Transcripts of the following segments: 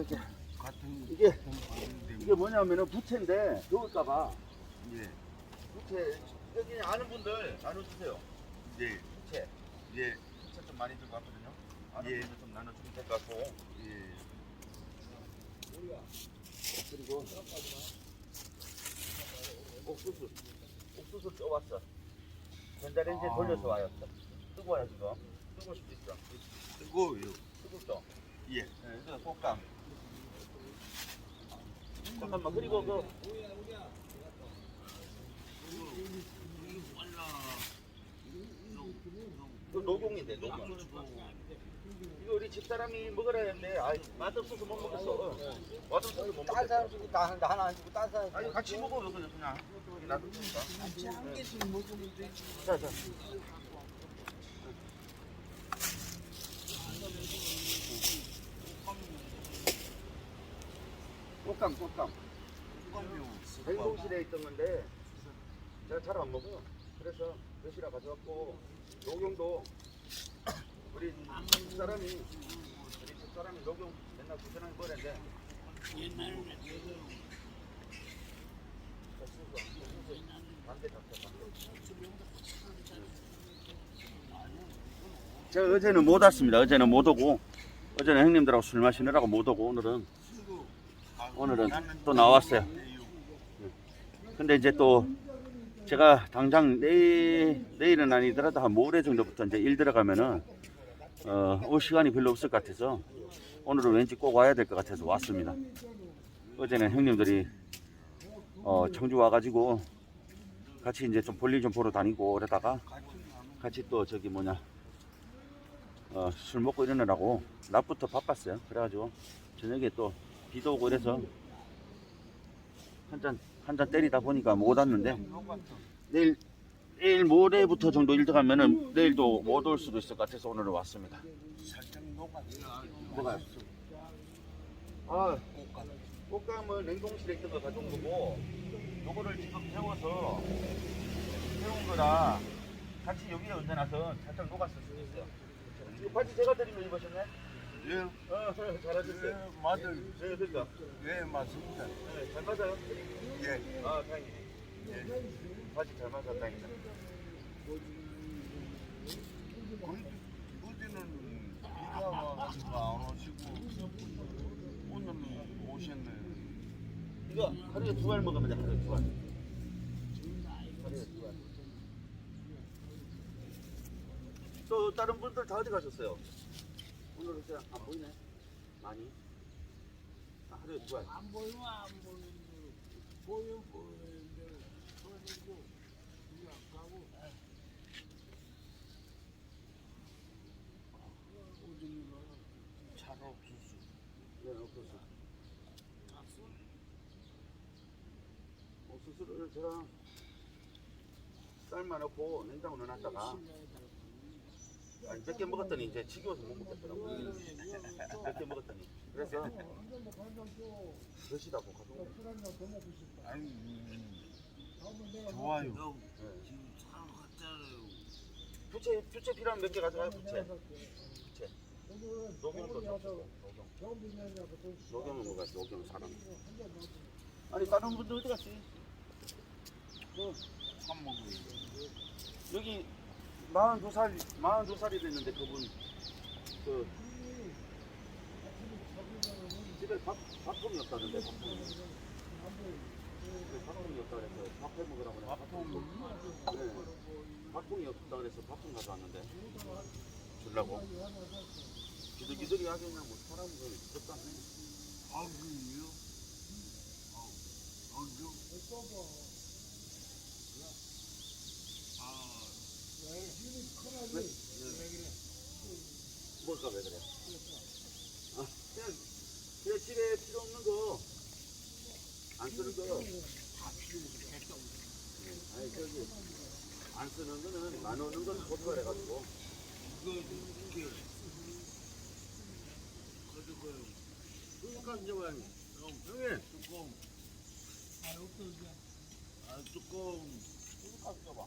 이렇게 이게 이게 뭐냐면은 부채인데 더울까봐 예, 부채 여기 아는 분들 나눠주세요. 예, 부채 예, 부채 좀 많이 들고 왔거든요. 아는 예. 분들 좀 나눠주면 될 것 같고 예. 그리고 옥수수 옥수수 쪄왔어. 전자레인지에 아. 돌려서 와요. 뜨거워요 지금. 뜨거울 수도 있어. 뜨거워요. 뜨겁죠. 예. 네, 이거 곶감. 잠깐만 그리고 그 그 노공인데 노공. 이거 우리 집사람이 먹으라 했는데 아 맛없어서 못 먹겠어. 어. 맛없어서 못 딴 먹겠어. 사람 주고 나 하나 하나 안 주고 딴 사람 아니 같이 먹어 그냥 그냥 놔두니까. 한 개씩 먹으면 되지. 자 자. 꽃감 꽃감. 냉동실에 있던 건데 제가 잘 안 먹어요. 그래서 드시라 가져왔고 녹용도 우리 집사람이 우리 집 사람이 녹용 맨날 구전하는 거랬는데 반대 잡혀 제가 어제는 못 왔습니다. 어제는 못 오고 어제는 형님들하고 술 마시느라고 못 오고 오늘은 오늘은 또 나왔어요. 근데 이제 또 제가 당장 내일 내일은 아니더라도 한 모레 정도부터 이제 일 들어가면은 어, 올 시간이 별로 없을 것 같아서 오늘은 왠지 꼭 와야 될 것 같아서 왔습니다. 어제는 형님들이 어, 청주 와가지고 같이 이제 좀 볼일 좀 보러 다니고 그러다가 같이 또 저기 뭐냐 어, 술 먹고 이러느라고 낮부터 바빴어요. 그래가지고 저녁에 또 비도 오고 이래서 한 잔 한 잔 때리다 보니까 못 왔는데 내일 내일 모레부터 정도 일 들어가면은 내일도 못 올 수도 있을 것 같아서 오늘은 왔습니다. 살짝 녹았어. 뭐가요? 아, 꽃감은 냉동실에 있던 거 가져온 거고 요거를 지금 데워서 데운 거라 같이 여기에 얹어놔서 살짝 녹았을 수도 있어요. 이거 바지 제가 드린 거 입으셨네? 예, 어, 잘하셨어요. 예, 맞아요. 네, 그러니까. 예, 맞습니다. 네, 잘 맞아요. 예, 아, 다행이네. 예. 바지 잘 맞아, 다행이다. 거의 어제는 비가 와가지고 안 오시고 오늘은 오셨네. 이거 하루에 두 알 먹으면 돼, 하루에 두 알. 하루에 두 알. 또 다른 분들 다 어디 가셨어요? 오늘은 그냥 안 보이네. 많이. 아, 하루에 두 알. 안 보이면 안 보이는데 보여 보이는데 보이고 이거 안 가고 차가 없었어. 네, 없었어. 옥수수를 제가 삶아 놓고 냉장고 넣어놨다가 아니 몇개 먹었더니 이제 지겨워서 못 먹겠더라고. 몇개 먹었더니 그래서 드시다고 가져온 거예요. 아니, 음, 좋아요. 네. 지금 차 갔잖아요. 부채 부채 필요하면 몇 개 가져가요 부채. 부채. 녹용도 줬어. 녹용. 녹용은 뭐가 있어? 녹용 사람. 아니 다른 분들 어디 갔지? 밥 먹어요. 여기 42살 42살이 됐는데 그분 그 집에 밥 밥통이 없다는데 밥통이. 네, 밥통이 없다 그래서 밥해 먹으라고 그래. 밥통. 네. 밥통이 없다 그래서 밥통 가져왔는데 주려고. 기들기들이 뭐 사람은 그렇다 네 아구요? 아, 아구? 뭘까 왜 그래? 아, 그냥 그냥 집에 필요 없는 거 안 쓰는 거. 네, 아니 저기 안 쓰는 거는 안 오는 건 고쳐래 가지고. 이거 이렇게 가져가요. 뚜껑 잡아요. 형님, 뚜껑. 아, 뚜껑. 가서 줘봐.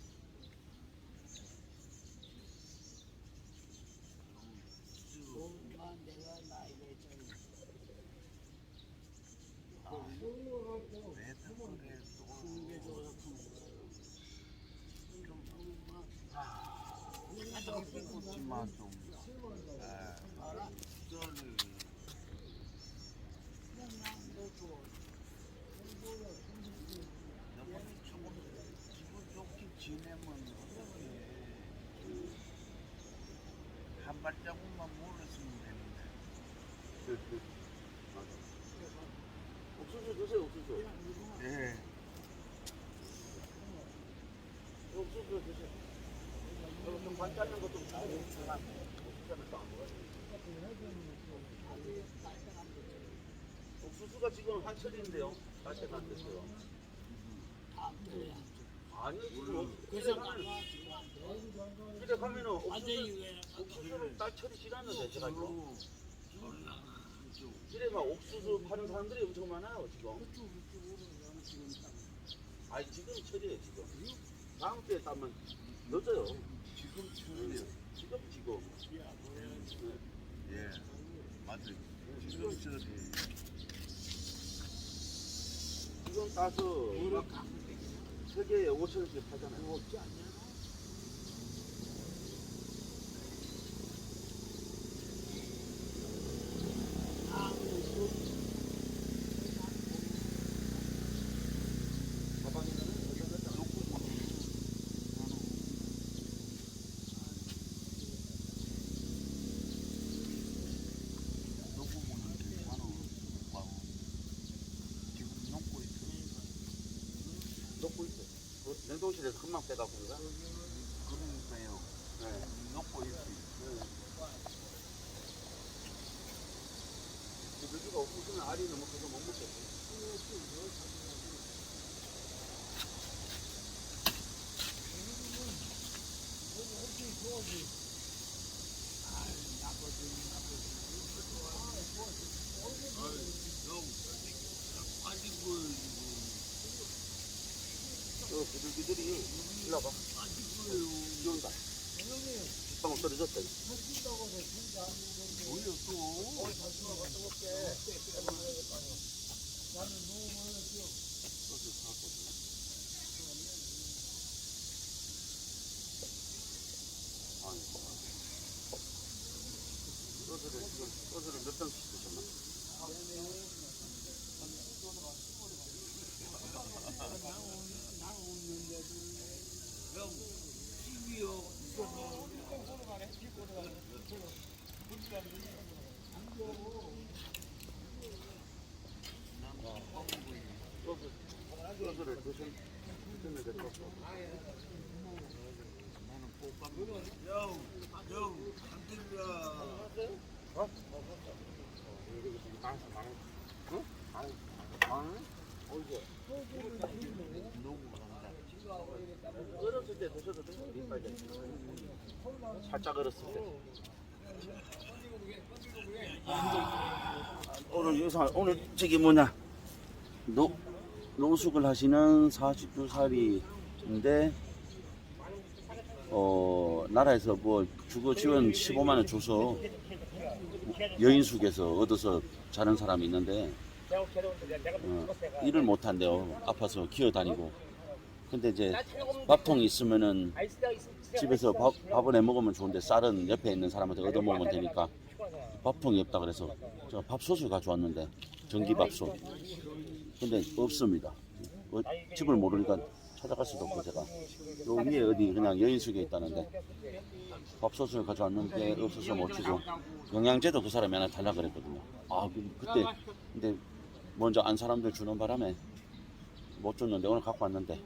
한 발자국만 물었으면 되는데 옥수수 드세요 옥수수. 네. 옥수수 드세요. 그리고 좀반 자른 거좀 주세요. 옥수수는 또안 먹어요. 옥수수가 지금 한철인데요. 다시 안 됐어요. 아니 지금 가면 집에 가면은 옥수수 옥수수를 딸철이 싫어하는데 제가 이거 집에 막 옥수수 파는 사람들이 엄청 많아요 지금. 아니 지금 철이에요 지금. 다음 주에 따면 늦어요. 지금 추운데요. 지금 지금. 예, 맞아요. 지금 저기 지금 따서 세 개에 5천 원씩 팔잖아요. 녹음은 괜찮아. 와, 지금 녹고 있어. 넣고 있어. 그 냉동실에서 금방 빼갖고 그런가? 그러니까요. 네. 녹고 있어. 여기가 없으면 알이 너무 커서 못 먹겠어. 저 비둘기들이 일로 와봐. 비 온다. 방금 떨어졌다. 뭐야 또? 소스를 지금 소스를 몇병씩 드셨나? 소스 소스를 드신 드시면 될것 같고. 형, 형, 안 들려. 녹고 간다. 얼었을 때 드셔도 돼요. 이빨 때. 살짝 얼었을 때. 오늘 여기서 오늘 저기 뭐냐 노 노숙을 하시는 42살이인데 어 나라에서 뭐 주거 지원 15만 원 줘서 여인숙에서 얻어서 자는 사람이 있는데 어, 일을 못 한대요. 아파서 기어 다니고. 근데 이제 밥통이 있으면은 집에서 밥, 밥을 해 먹으면 좋은데 쌀은 옆에 있는 사람한테 얻어 먹으면 되니까 밥통이 없다 그래서 제가 밥솥을 가져왔는데 전기밥솥. 근데 없습니다. 어, 집을 모르니까 찾아갈 수도 없고 제가 요 위에 어디 그냥 여인숙에 있다는데 밥솥을 가져왔는데 없어서 못 주고 영양제도 그 사람이 하나 달라 그랬거든요. 아 그- 그때 근데 먼저 안 사람들 주는 바람에 못 줬는데 오늘 갖고 왔는데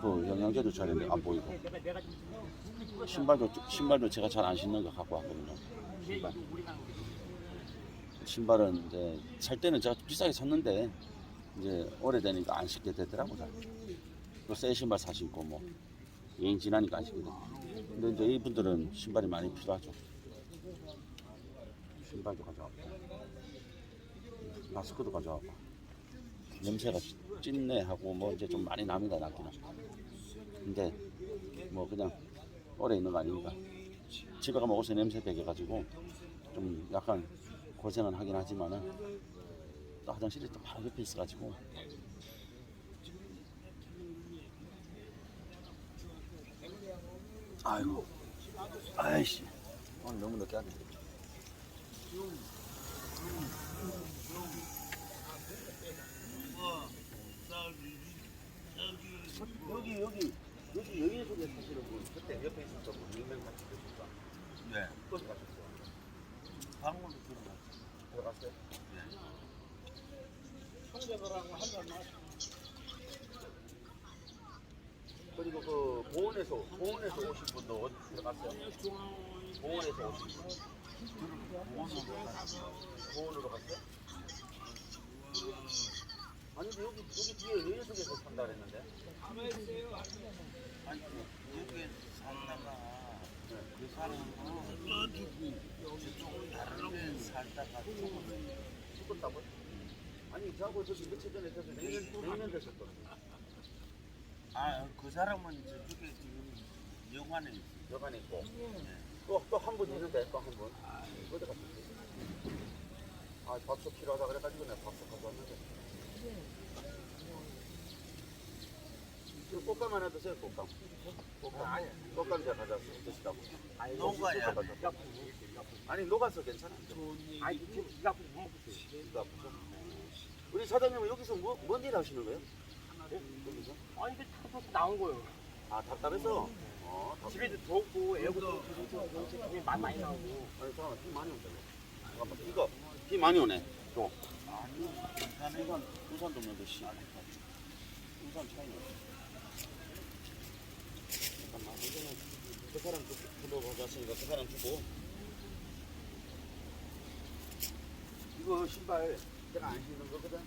그 영양제도 잘안 보이고 신발도 신발도 제가 잘 안 신는 거 갖고 왔거든요. 신발. 신발은 이제 살 때는 제가 비싸게 샀는데 이제 오래되니까 안 신게 되더라고 잘. 또새 신발 사 신고 뭐 여행 지나니까 안 돼. 근데 이제 이분들은 신발이 많이 필요하죠. 신발도 가져왔고 마스크도 가져왔고 냄새가 찐내 하고 뭐 이제 좀 많이 납니다 낫기는. 근데 뭐 그냥 오래 있는 거 아니니까? 집에 가면 옷에 냄새 배겨가지고 좀 약간 고생은 하긴 하지만은 또 화장실이 또 바로 옆에 있어가지고. 아이고. 아이씨. 오늘 너무 늦게 하네 여기 여기 여기 여기 속에 사시는 분 그때 옆에 있었던 분 익명 같이 드셨다 네. 어디 가셨어요? 방으로 들어갔어. 들어갔어요? 형제들하고 한잔 마시. 그리고 그 보원에서 보원에서 오신 분도 어디 들어갔어요? 보원에서 오신 분 보원으로 갔어요? 아니 근데 여기 여기 뒤에 여의석에서 산다 그랬는데 아니 여기 살다가 그 사람은 저쪽 다른 데 살다가 죽었어. 죽었다고요? 아니 저하고 저기 며칠 전에 저기 냉면 냉면 드셨거든요 아그 사람은 저쪽에 지금 영화에 있어. 여관에 있고 또 또 한 분 있는데 또 한 분 어디 갔었지? 아 밥솥 필요하다 그래가지고 내가 밥솥 가져왔는데 그 꽃감 하나 드세요 꽃감 꽃감 꽃감 제가 가져왔어요 드시라고 농가야. 아니 녹아서 괜찮아 아니 이거 갖고 못 먹겠어요. 이거 아프죠? 우리 사장님은 여기서 뭐, 뭔 일 하시는 거예요? 네? 여기서? 아니 이게 타서 나온 거예요. 아 답답해서? 어, 답답... 집에도 덥고 에어컨도 켜서 많이 많이 나오고. 아니 잠깐만 비 많이 온다 잠깐만 이거 비 많이 오네 또 아니 우산 우산 좀 넣어 씨 우산 차이네 잠깐만 이거는 그 사람 주- 주로 가져왔으니까 그 사람 주고 이거 신발 제가 안 신는 거거든.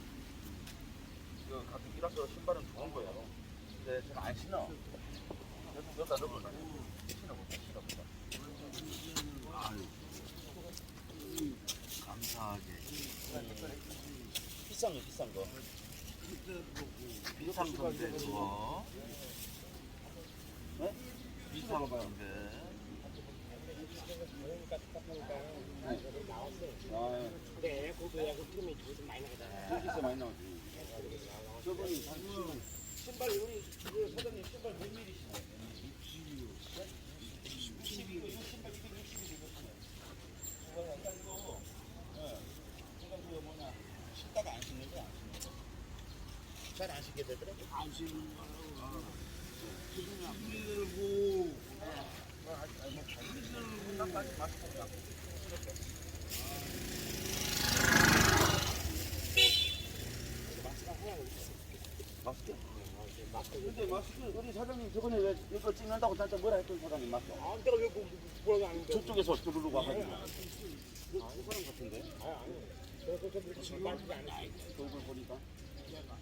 이거 가격이라서 신발은 좋은 거예요. 근데 제가 안 신어. 여기 여기다 넣어볼까 신어볼까 신어볼까 감사하게. 비싼 거 비싼 거. 비싼 건데 그거 네? 비싼 건데 아, 근데 에어컨도 에어컨 틀면 좀 많이 나가잖아요. 여기서 많이 나오지. 저분이 지금 신발 우리 그 사장님 신발 몇 밀이시나요? 60이요. 60이요. 신발 260이 되거든요. 약간 이거, 예. 제가 그 뭐냐, 신다가 안 신는 거야, 안 신는 거. 잘안 신게 되더라고. 안 쓰는 거 우리 사장님 저번에 왜 이거 찍는다고 진짜 뭐라 했던 사장님 마스크? 아, 내가 왜 그- 뭐라고 하는데? 저쪽에서 뚜루루가 가지고. 아, 그 사람 같은데? 그래서 저 지금 말도 안 해. 얼굴 보니까.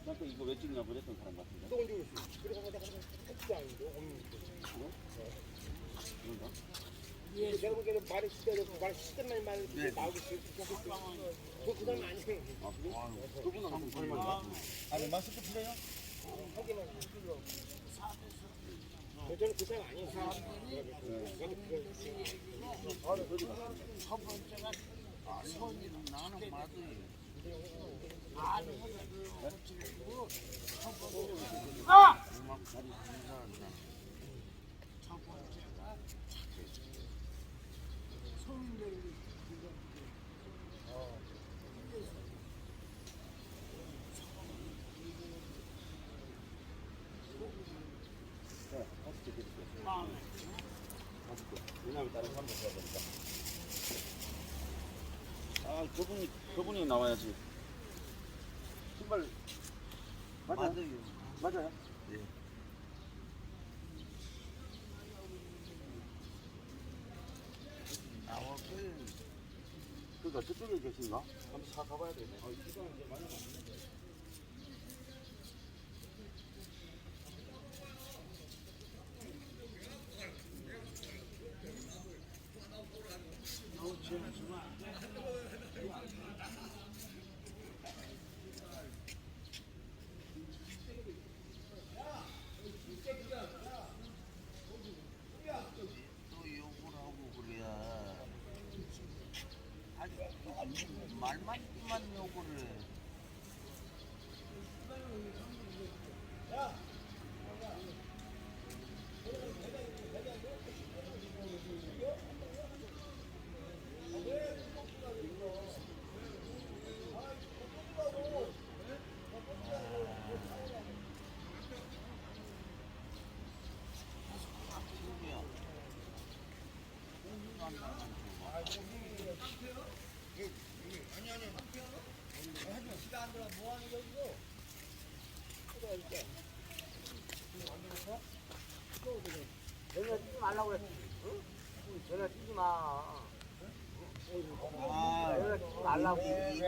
나또 이거 왜 찍냐 그랬던 사람 같은데. 또 언제 오셨어? 그래서 내가 택도 아닌데 없는데. 그런가? 내가 보기에는 말을 시대로 말 시대만 말 네. 나오겠지. 그그 사람 아니에요. 아, 그래? 그분은 한번 설마. 아니, 마스크 필요해요? 하기만 필요. 저는 그 사람 아니에요. 그 아, 네. 첫 번째가 아, 손이 나는 네, 마스크 드릴게요. 마스크. 아, 그분이, 그분이 나와야지. 맞아요? 맞아요. 맞아요? 네. 나올 거예요. 그러니까 저쪽에 계신가? 한번 차 가봐야 되네. 아, 비가 이제 많이 왔는 말만큼만 요구를. 아, 이게 욕을 해. 내가 뛰지 말라고 그랬지. 응? 내가 뛰지 마. 아, 내가 뛰지 말라고.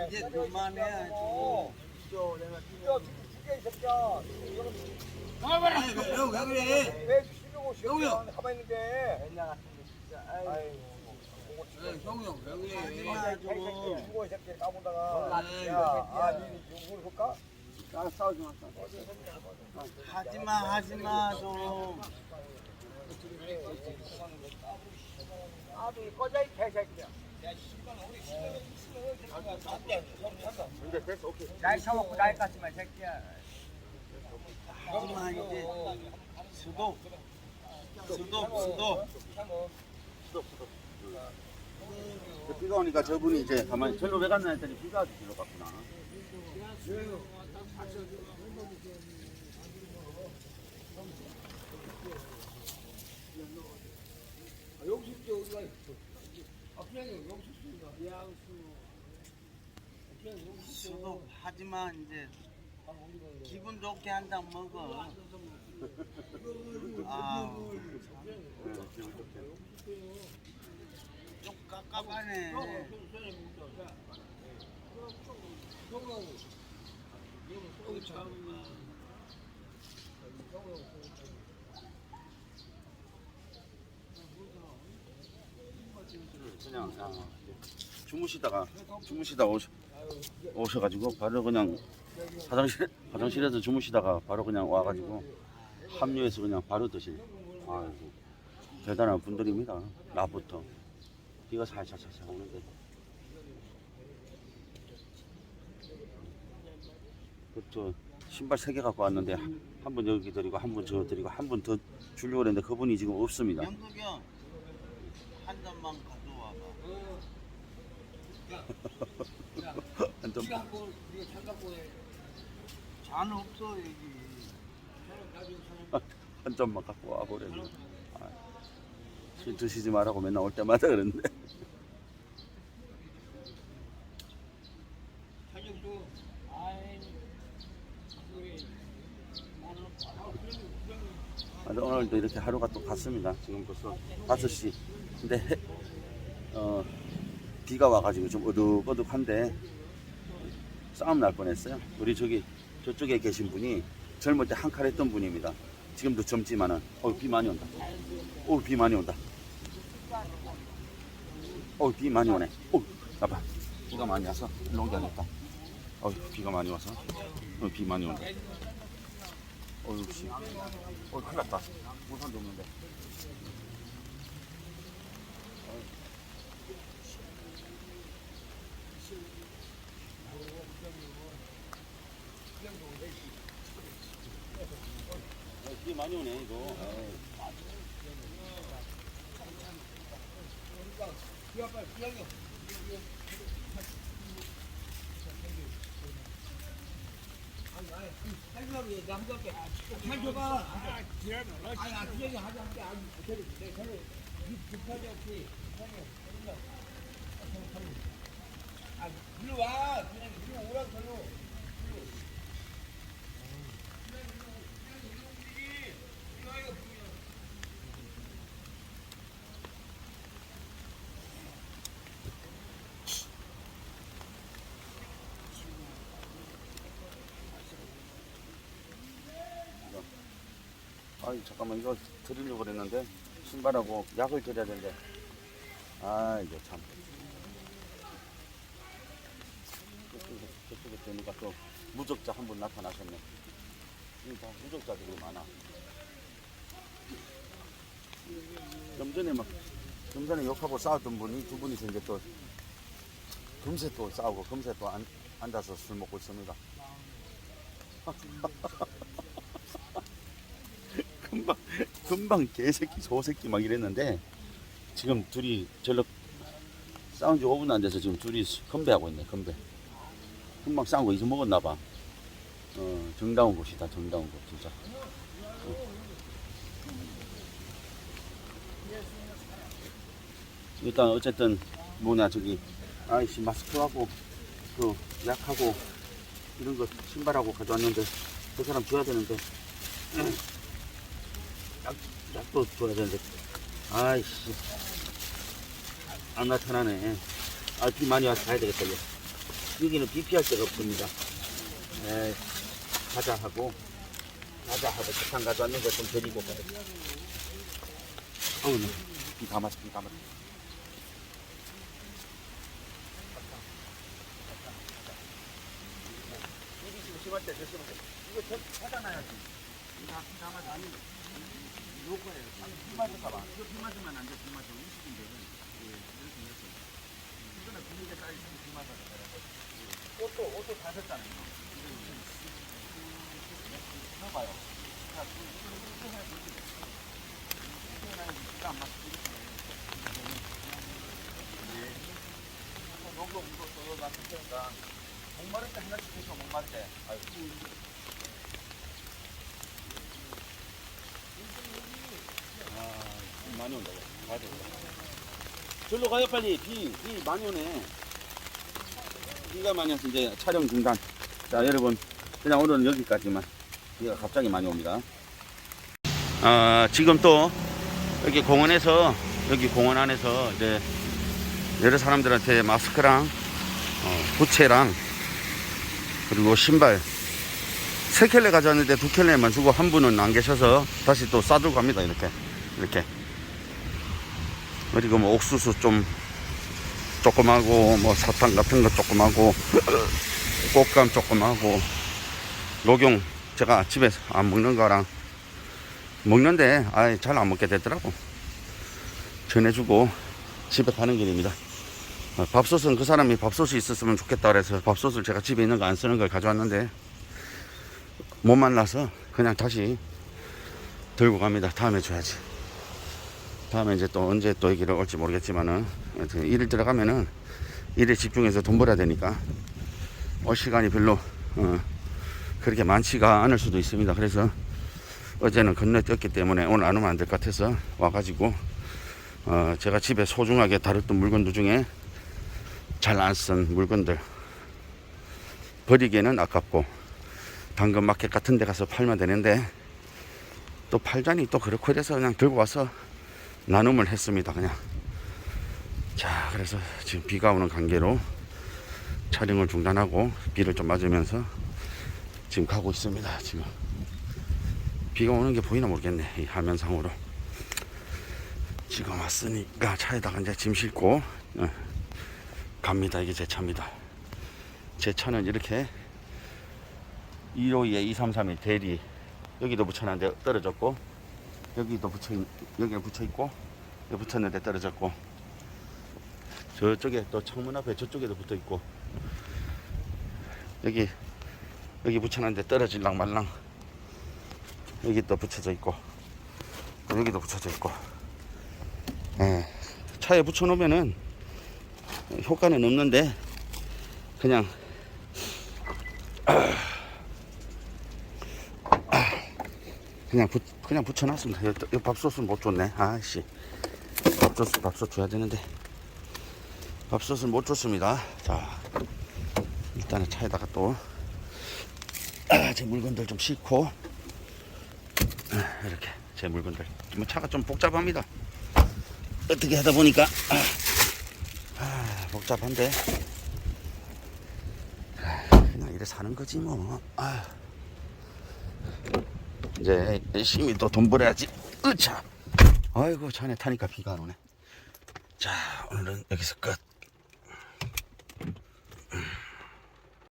이제 그만해야지. 뛰죠. 내가 뛰죠. 형, 왜 그래? 왜 쉬려고 형이요. 쉬려고 가만히 있는데 맨날 같은 게 진짜. 아이고. 형이 형, 왜 그래? 개새끼 하지 마, 새끼야. 하지 마, 이제. 수도. 수도, 수도. 그 비가 오니까 저분이 이제 가만히 절로 왜 갔나 했더니 비가 아주 길러 갔구나. 하지 마, 이제. 기분 좋게 한 잔 먹어. 아, 좀깝 깝하네. 그냥 아, 주무시다가 주무시다 오셔 오셔가지고 바로 그냥 화장실 화장실에서 주무시다가 바로 그냥 와가지고 합류해서 그냥 바로 드실 아이고 대단한 분들입니다 낮부터 비가 살살 살살 오는데 그저 신발 세 개 갖고 왔는데 한 분 여기 드리고 한 분 저 드리고 한 분 더 주려고 했는데 그분이 지금 없습니다. 영국이 형, 한 잔만 가져와봐. 한해잔 없어, 여기. 한 점만 갖고 와버렸네. 아, 술 드시지 말라고 맨날 올 때마다 그러는데. 아, 오늘도 이렇게 하루가 또 갔습니다. 지금 벌써 5시. 근데 해- 어, 비가 와가지고 좀 어둑어둑한데 싸움 날 뻔했어요. 우리 저기 저쪽에 계신 분이 젊을 때 한 칼 했던 분입니다. 지금도 젊지만은 어, 비 많이 온다. 어, 비 많이 온다. 어, 비 많이 오네. 어, 봐봐. 비가 많이 와서 일로 옮겨야겠다. 어, 비가 많이 와서 어, 비 많이 온다. 어, 역시. 어, 큰일 났다. 우산도 없는데. 어, 비 많이 오네, 이거. 할게 아 일로 와. 그냥 일로 오라 저로 아이, 잠깐만, 이거 드리려고 그랬는데, 신발하고 약을 드려야 되는데. 아, 이거 참. 저쪽에, 되니까 또 무적자 한 분 나타나셨네. 다 무적자들이 많아. 좀 전에 막, 좀 전에 욕하고 싸웠던 분이 두 분이서 이제 또, 금세 또 싸우고, 금세 또 앉, 앉아서 술 먹고 있습니다. 금방 금방 개새끼 소새끼 막 이랬는데 지금 둘이 절로 싸운 지 5분 안 돼서 지금 둘이 건배하고 있네 건배. 금방 싸운 거 잊어먹었나 봐. 어, 정다운 곳이다 정다운 곳 진짜. 어. 일단 어쨌든 뭐냐 저기 아이씨 마스크하고 그 약하고 이런 거 신발하고 가져왔는데 그 사람 줘야 되는데 약, 약도 줘야 되는데. 아이씨. 안 나타나네. 아 비 많이 와서 가야 이제. 여기는 비 피할 데가 없습니다. 에이 가자 하고. 가자 하고 착한 가져왔는데 좀 데리고 가야 돼 어우 비 감았어 비 감았어 심할 때 조심하세요. 이거 전 찾아놔야지. 이거 다 담아서 아니 요 거예요. 비 맞을까 봐. 이거 비 맞으면 안 돼. 비 맞으면 음식인데. 예, 이렇게 이렇게. 이거는 비닐에 깔려있으면 비 맞아서 그래. 옷도 옷도 다 샀잖아요. 이거 봐요. 자, 이거 이거 해야 되지. 이거 해야 비가 안 맞고 이렇게. 예. 요거 이거 또 놨을 테니까. 목마를 때 하나씩 드셔 목마를 때. 아이고. 많이 온다. 가야 되겠다. 절로 가요 빨리. 비, 비 많이 오네. 비가 많이 와서 이제 촬영 중단. 자 여러분 그냥 오늘은 여기까지만. 비가 갑자기 많이 옵니다. 아 지금 또 여기 공원에서 여기 공원 안에서 이제 여러 사람들한테 마스크랑 어, 부채랑 그리고 신발 세 켤레 가져왔는데 두 켤레만 주고 한 분은 안 계셔서 다시 또 싸들고 갑니다 이렇게 이렇게 그리고 뭐 옥수수 좀 조금 하고 뭐 사탕 같은 거 조금 하고 꽃감 조금 하고 녹용 제가 집에서 안 먹는 거랑 먹는데 아예 잘 안 먹게 되더라고 전해주고 집에 가는 길입니다 어, 밥솥은 그 사람이 밥솥이 있었으면 좋겠다 그래서 밥솥을 제가 집에 있는 거 안 쓰는 걸 가져왔는데 못 만나서 그냥 다시 들고 갑니다. 다음에 줘야지. 다음에 이제 또 언제 또 여기를 올지 모르겠지만은 하여튼 일을 들어가면은 일에 집중해서 돈 벌어야 되니까 올 시간이 별로 어, 그렇게 많지가 않을 수도 있습니다. 그래서 어제는 건너뛰었기 때문에 오늘 안 오면 안 될 것 같아서 와가지고 어, 제가 집에 소중하게 다뤘던 물건들 중에 잘 안 쓴 물건들 버리기에는 아깝고 당근마켓 같은 데 가서 팔면 되는데 또 팔자니 또 그렇고 이래서 그냥 들고 와서 나눔을 했습니다 그냥 자 그래서 지금 비가 오는 관계로 촬영을 중단하고 비를 좀 맞으면서 지금 가고 있습니다 지금 비가 오는 게 보이나 모르겠네 이 화면상으로 지금 왔으니까 차에다가 이제 짐 싣고 어, 갑니다. 이게 제 차입니다. 제 차는 이렇게 152에 233이 대리 여기도 붙여놨는데 떨어졌고 여기도 붙여 있, 여기에 붙여 있고 여기 붙였는데 떨어졌고. 저쪽에 또 창문 앞에 저쪽에도 붙어 있고. 여기 여기 붙여놨는데 떨어질랑 말랑. 여기 또 붙여져 있고. 또 여기도 붙여져 있고. 예, 차에 붙여놓으면은 효과는 없는데 그냥 그냥 붙 그냥 붙여놨습니다. 이, 이 밥솥은 못 줬네. 아씨 밥솥 밥솥 줘야 되는데 밥솥을 못 줬습니다. 자 일단은 차에다가 또 제 물건들 좀 싣고 아, 이렇게 제 물건들 뭐 차가 좀 복잡합니다. 어떻게 하다 보니까 아, 복잡한데 아, 그냥 이래 사는 거지 뭐 아. 이제 열심히 또 돈 벌어야지. 으차. 아이고 자네 타니까 비가 안 오네. 자 오늘은 여기서 끝